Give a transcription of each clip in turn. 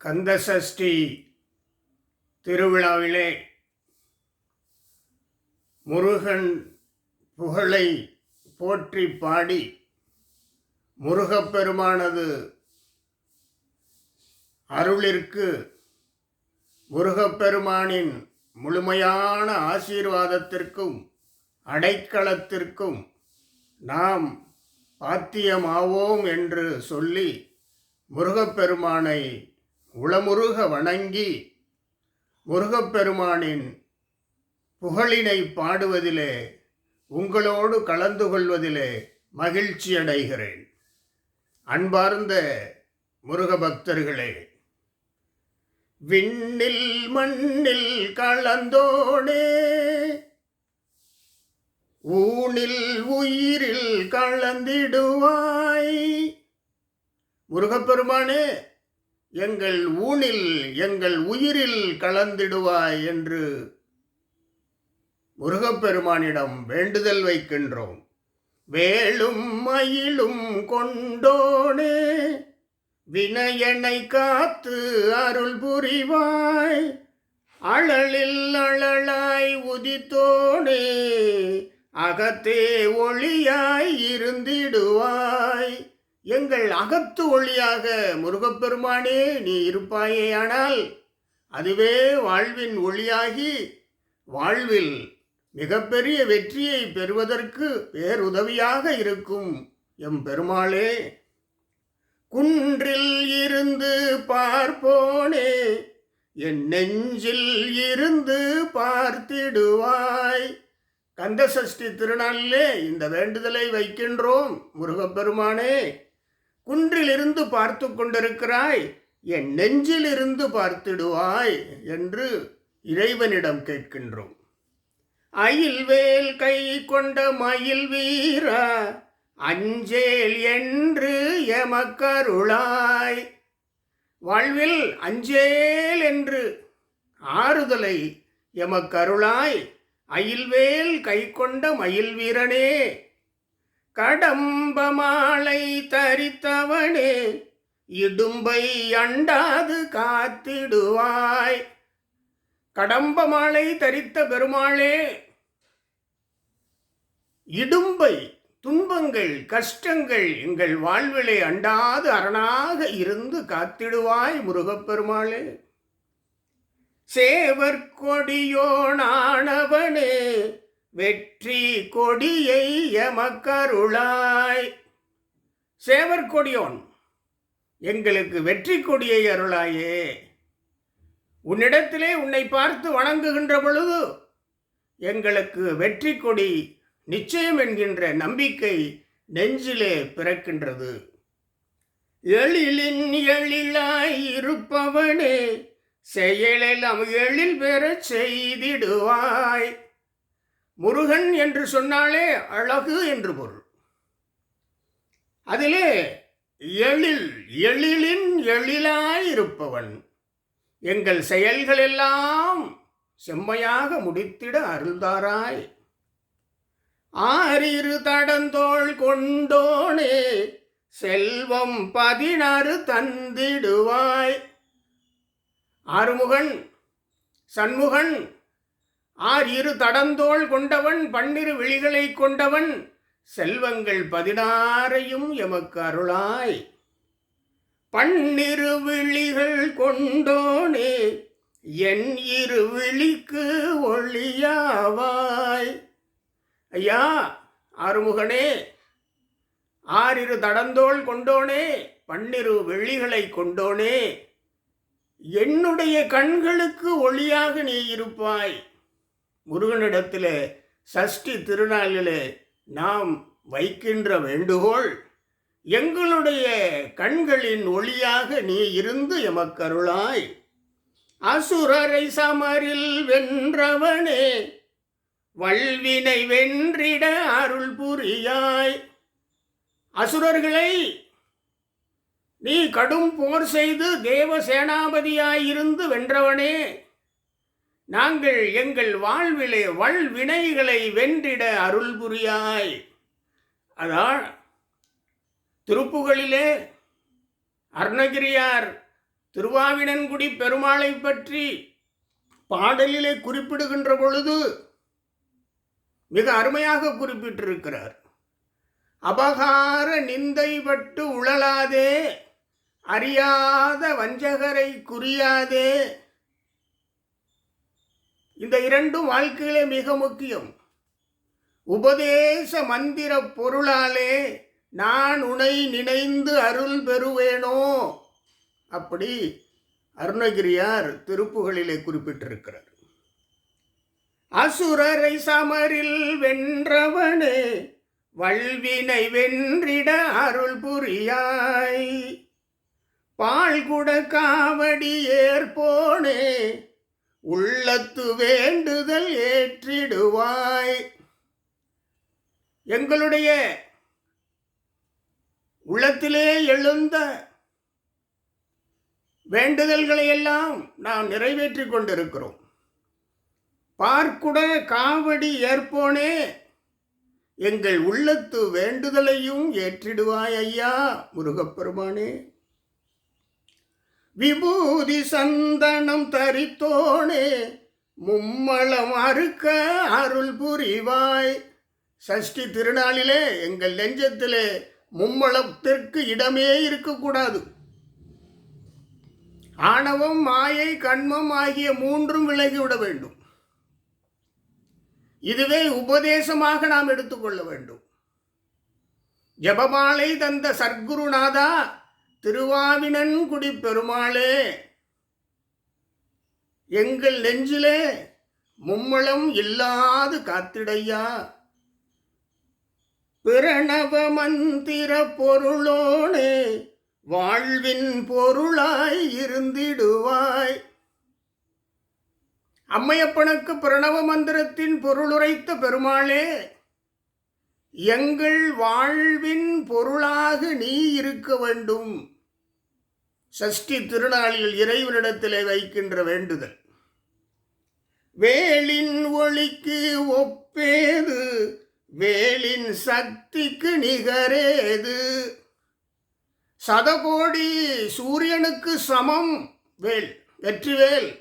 கந்தசஷ்டி திருவிழாவிலே முருகன் புகழை போற்றி பாடி முருகப்பெருமானது அருளிற்கு முருகப்பெருமானின் முழுமையான ஆசீர்வாதத்திற்கும் அடைக்கலத்திற்கும் நாம் பாத்தியமாவோம் என்று சொல்லி முருகப்பெருமானை உளமுருக வணங்கி முருகப்பெருமானின் புகழினை பாடுவதிலே உங்களோடு கலந்து கொள்வதிலே மகிழ்ச்சி அடைகிறேன். அன்பார்ந்த முருக பக்தர்களே விண்ணில் மண்ணில் கலந்தோனே ஊனில் உயிரில் கலந்திடுவாய். முருகப்பெருமானே எங்கள் ஊனில் எங்கள் உயிரில் கலந்திடுவாய் என்று முருகப்பெருமானிடம் வேண்டுதல் வைக்கின்றோம். வேலும் மயிலும் கொண்டோனே வினயனை காத்து அருள் புரிவாய். அழலில் அழலாய் உதித்தோனே அகத்தே ஒளியாய் இருந்திடுவாய். எங்கள் அகத்து ஒளியாக முருகப்பெருமானே நீ இருப்பாயேயானால் அதுவே வாழ்வின் ஒளியாகி வாழ்வில் மிகப்பெரிய வெற்றியை பெறுவதற்கு பேருதவியாக இருக்கும் எம் பெருமாளே. குன்றில் இருந்து பார்ப்போனே என் நெஞ்சில் இருந்து பார்த்திடுவாய். கந்தசஷ்டி திருநாளிலே இந்த வேண்டுதலை வைக்கின்றோம் முருகப்பெருமானே. குன்றிலிருந்து பார்த்து கொண்டிருக்கிறாய் என் நெஞ்சிலிருந்து பார்த்திடுவாய் என்று இறைவனிடம் கேட்கின்றோம். அயில்வேல் கை கொண்ட மயில் வீரா அஞ்சேல் என்று எமக்கருளாய். வாழ்வில் அஞ்சேல் என்று ஆறுதலை எமக்கருளாய் அயில்வேல் கை கொண்ட மயில் வீரனே கடம்ப மாலை தரித்தவனே இடும்பை அண்டாது காத்திடுவாய். கடம்ப மாலை தரித்த பெருமாளே இடும்பை துன்பங்கள் கஷ்டங்கள் எங்கள் வாழ்விலை அண்டாது அரணாக இருந்து காத்திடுவாய் முருகப்பெருமாளே. சேவர் கொடியோனானவனே வெற்றி கொடியை எமக்கருளாய். சேவர் கொடியோன் எங்களுக்கு வெற்றி கொடியை அருளாயே. உன்னிடத்திலே உன்னை பார்த்து வணங்குகின்ற பொழுது எங்களுக்கு வெற்றி கொடி நிச்சயம் என்கின்ற நம்பிக்கை நெஞ்சிலே பிறக்கின்றது. எழிலின் எழிலாய் இருப்பவனே செயலெல்லாம் எழில் பெறச் செய்திடுவாய். முருகன் என்று சொன்னாலே அழகு என்று பொருள். அதிலே எழில் எழிலின் எழிலாயிருப்பவன். எங்கள் செயல்களெல்லாம் செம்மையாக முடித்திட அருள்தாராய். ஆறிரு தடந்தோள் கொண்டோனே செல்வம் பதினாறு தந்திடுவாய். ஆறுமுகன் சண்முகன் ஆர் இரு தடந்தோள் கொண்டவன் பன்னிரு விழிகளை கொண்டவன் செல்வங்கள் பதினாறையும் எமக்கு அருளாய். பன்னிரு விழிகள் கொண்டோனே என் இரு விழிக்கு ஒளியாவாய். ஐயா ஆறுமுகனே ஆறிரு தடந்தோள் கொண்டோனே பன்னிரு வெள்ளிகளை கொண்டோனே என்னுடைய கண்களுக்கு ஒளியாக நீ இருப்பாய். முருகனிடத்திலே சஷ்டி திருநாளிலே நாம் வைக்கின்ற வேண்டுகோள் எங்களுடைய கண்களின் ஒளியாக நீ இருந்து எமக்கருளாய். அசுரரை சமரில் வென்றவனே வல்வினை வென்றிட அருள் புரியாய். அசுரர்களை நீ கடும் போர் செய்து தேவ சேனாபதியாயிருந்து வென்றவனே நாங்கள் எங்கள் வாழ்விலே வல்வினைகளை வென்றிட அருள் புரியாய் அதான் திருப்புகளிலே அருணகிரியார் திருவாவினன்குடி பெருமாளை பற்றி பாடலிலே குறிப்பிடுகின்ற பொழுது மிக அருமையாக குறிப்பிட்டிருக்கிறார். அபகார நிந்தை பட்டு உழலாதே அறியாத வஞ்சகரை குறியாதே இந்த இரண்டும் வாழ்க்கையிலே மிக முக்கியம். உபதேச மந்திர பொருளாலே நான் உனை நினைந்து அருள் பெறுவேனோ? அப்படி அருணகிரியார் திருப்புகளிலே குறிப்பிட்டிருக்கிறார். அசுரரை சமரில் வென்றவனே வல்வினை வென்றிட அருள் புரியாய். பால்குட காவடி ஏற்போனே உள்ளத்து வேண்டுதல் ஏற்றிடுவாய். எங்களுடைய உள்ளத்திலே எழுந்த வேண்டுதல்களை எல்லாம் நாம் நிறைவேற்றிக் கொண்டிருக்கிறோம். பார்க்குட காவடி ஏற்போனே எங்கள் உள்ளத்து வேண்டுதலையும் ஏற்றிடுவாய் ஐயா முருகப்பெருமானே. விபூதி சந்தனம் தரித்தோனே மும்மளம் அறுக்க அருள் புரிவாய். சஷ்டி திருநாளிலே எங்கள் நெஞ்சத்திலே மும்மளத்திற்கு இடமே இருக்கக்கூடாது. ஆணவம் மாயை கண்மம் ஆகிய மூன்றும் விலகிவிட வேண்டும். இதுவே உபதேசமாக நாம் எடுத்துக்கொள்ள வேண்டும். ஜபமாலை தந்த சர்க்குருநாதா திருவாவினன்குடி பெருமாளே எங்கள் நெஞ்சிலே மும்மளம் இல்லாது காத்திடையா? பிரணவ மந்திர பொருளோனே வாழ்வின் பொருளாய் இருந்திடுவாய். அம்மையப்பனுக்கு பிரணவ மந்திரத்தின் பொருளுரைத்த பெருமாளே எங்கள் வாழ்வின் பொருளாக நீ இருக்க வேண்டும். சஷ்டி திருநாளில் இறைவனிடத்திலே வைக்கின்ற வேண்டுதல். வேலின் ஒளிக்கு ஒப்பேது வேலின் சக்திக்கு நிகரேது. சதகோடி சூரியனுக்கு சமம் வேல் வெற்றிவேல்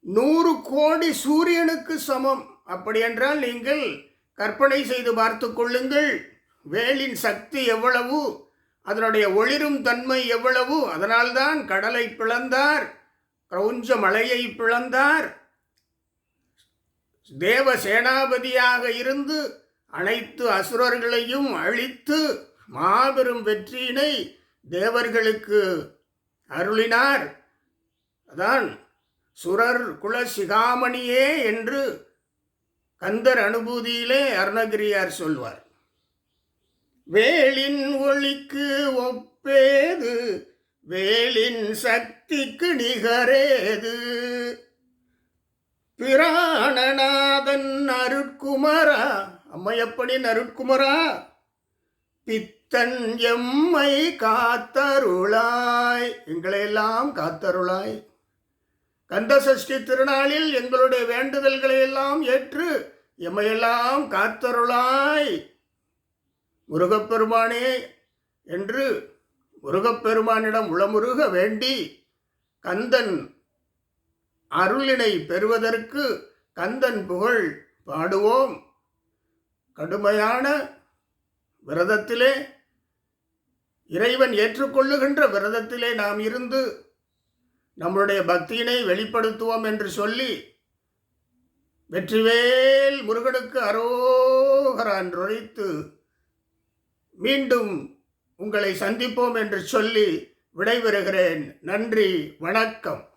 நூறு கோடி சூரியனுக்கு சமம் அப்படி என்றால் நீங்கள் கற்பனை செய்து பார்த்து கொள்ளுங்கள். வேலின் சக்தி எவ்வளவு? அதனுடைய ஒளிரும் தன்மை எவ்வளவு? அதனால்தான் கடலை பிளந்தார் கிரௌஞ்ச மலையை பிளந்தார். தேவ சேனாபதியாக இருந்து அனைத்து அசுரர்களையும் அழித்து மாபெரும் வெற்றியினை தேவர்களுக்கு அருளினார். அதான் சுரர் குல சிகாமணியே என்று கந்தர் அனுபூதியிலே அருணகிரியார் சொல்வார் வேலின் ஒளிக்கு ஒப்பேது வேலின் சக்திக்கு நிகரேது. பிராணநாதன் அருட்குமரா அம்மையப்பனின் அருட்குமரா பித்தன் எம்மை காத்தருளாய். எங்களையெல்லாம் காத்தருளாய்? கந்தசஷ்டி திருநாளில் எங்களுடைய வேண்டுதல்களை எல்லாம் ஏற்று எம்மையெல்லாம் காத்தருளாய். முருகப்பெருமானே என்று முருகப்பெருமானிடம் உளமுருக வேண்டி கந்தன் அருளினை பெறுவதற்கு கந்தன் புகழ் பாடுவோம். கடுமையான விரதத்திலே இறைவன் ஏற்றுக்கொள்ளுகின்ற விரதத்திலே நாம் இருந்து நம்மளுடைய பக்தியினை வெளிப்படுத்துவோம் என்று சொல்லி வெற்றிவேல் முருகனுக்கு அரோகரான் நுழைத்து மீண்டும் உங்களை சந்திப்போம் என்று சொல்லி விடைபெறுகிறேன். நன்றி வணக்கம்.